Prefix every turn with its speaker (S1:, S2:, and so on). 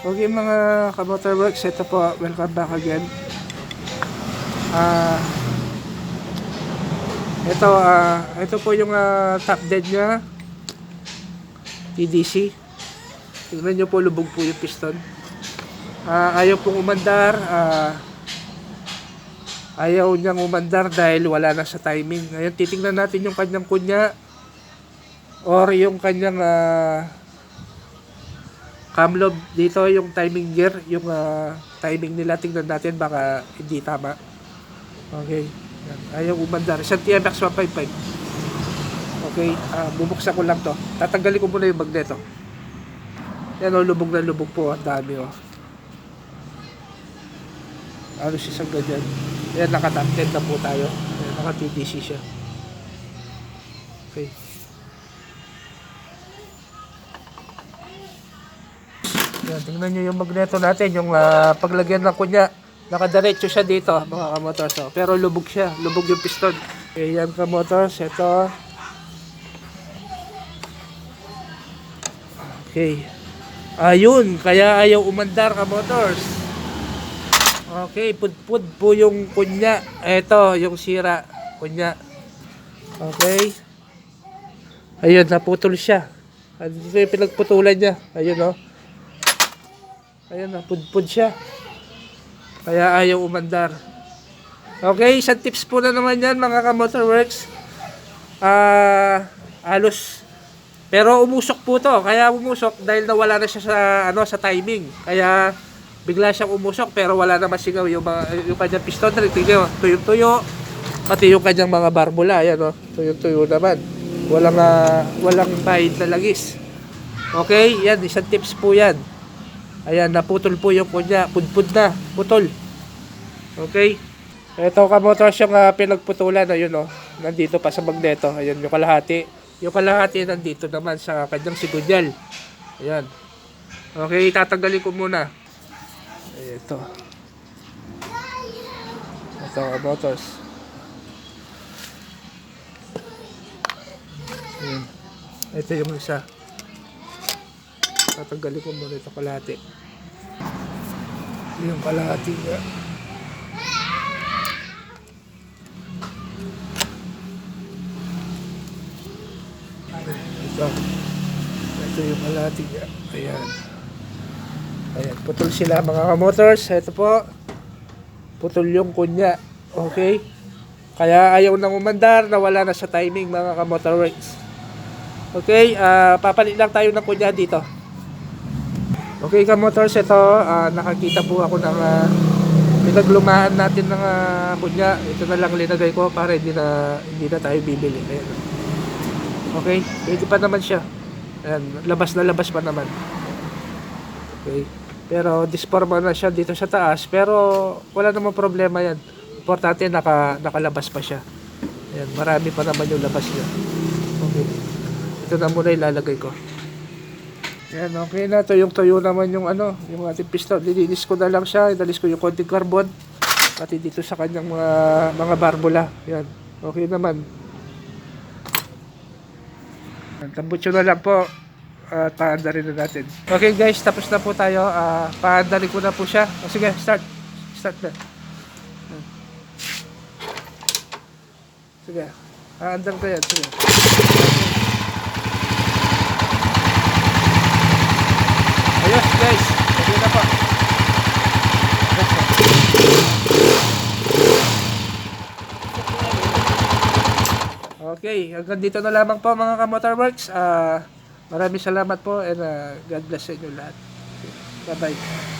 S1: Okay mga ka-motorworks, ito po, welcome back again. Ah, ito, ah, ito po yung ah, top dead niya. TDC. Tingnan nyo po, lubog po yung piston. Ah, ayaw pong umandar. ah, ayaw niyang umandar dahil wala na sa timing. Ngayon, titingnan natin yung kanyang kunya or yung kanyang ah, camlob dito yung timing gear yung ah, timing nila. Tingnan natin baka hindi tama. Okay. Ayaw umandar. Isang TMX 155 okay ah, bubuksan ko lang to. Tatanggalin ko muna yung magneto. Yan o lubog na lubog po. Ang dami o ano siya sa ganyan. Yan naka 10 na po tayo. Yan, naka siya. Okay Yan, tingnan nyo yung magneto natin, yung ah, paglagyan ng kunya. Nakadiretso siya dito, mga kamotors. Oh. Pero lubog siya, lubog yung piston. Okay, yan kamotors, ito. Okay. Ayun, kaya ayaw umandar kamotors. Okay, pudpud po yung kunya. Ito, yung sira. Kunya. Okay. Ayun, naputol siya. Ano yung pinagputulan niya? Ayun, oh. Ayan na, pudpud siya. Kaya ayaw umandar. Okay, isang tips po na naman yan mga ka-motorworks. Ah, alos. Pero umusok po to. Kaya umusok dahil nawala na siya sa ano sa timing. Kaya bigla siyang umusok pero wala na masingaw yung mga yung kanyang piston. Tingnan mo, tuyo-tuyo. Pati yung kanyang mga barbula, ayan oh. Tuyo-tuyo naman. Walang ah, walang bahid na lagis. Okay, yan isang tips po yan. Ayan, naputol po yung kunya. Pudpud na. Putol. Okay. Ito kamotors yung uh, pinagputulan. Ayun o. Nandito pa sa magneto. Ayan yung kalahati. Yung kalahati nandito naman sa kanyang sigunyal. Ayan. Okay, tatanggalin ko muna. Ito. Ito kamotors. Ayan. Ito yung isa. Tatanggalin ko muna ito kalahati. Yung kalahati nga. Ito. Ito yung kalahati nga. Ayan. Ayan. Putol sila mga kamotors. Ito po. Putol yung kunya. Okay. Kaya ayaw nang umandar na wala na sa timing mga kamotorworks. Okay, ah papalit lang tayo ng kunya dito. Okay ka motors, ito ah, nakakita po ako ng uh, pinaglumaan natin ng uh, kunya. Ito na lang linagay ko para hindi na hindi na tayo bibili. Ayan. Okay, pwede pa naman siya. Ayan, labas na labas pa naman. Okay. Pero disforma na siya dito sa taas, pero wala namang problema 'yan. Importante naka nakalabas pa siya. Ayan, marami pa naman yung labas niya. Okay. Ito na muna ilalagay ko. Yan, okay na. to yung tuyo naman yung ano, yung ating piston. Lilinis ko na lang siya. Inalis ko yung konting carbon. Pati dito sa kanyang mga, mga barbula. Yan, okay naman. Tambutso na lang po. At paandarin na natin. Okay guys, tapos na po tayo. Uh, paandarin ko na po siya. O sige, start. Start na. Sige. Aandar ko yan. Sige. Guys, okay hanggang dito na lamang po mga ka-motorworks. Ah, maraming salamat po and ah, God bless sa inyo lahat. Bye-bye.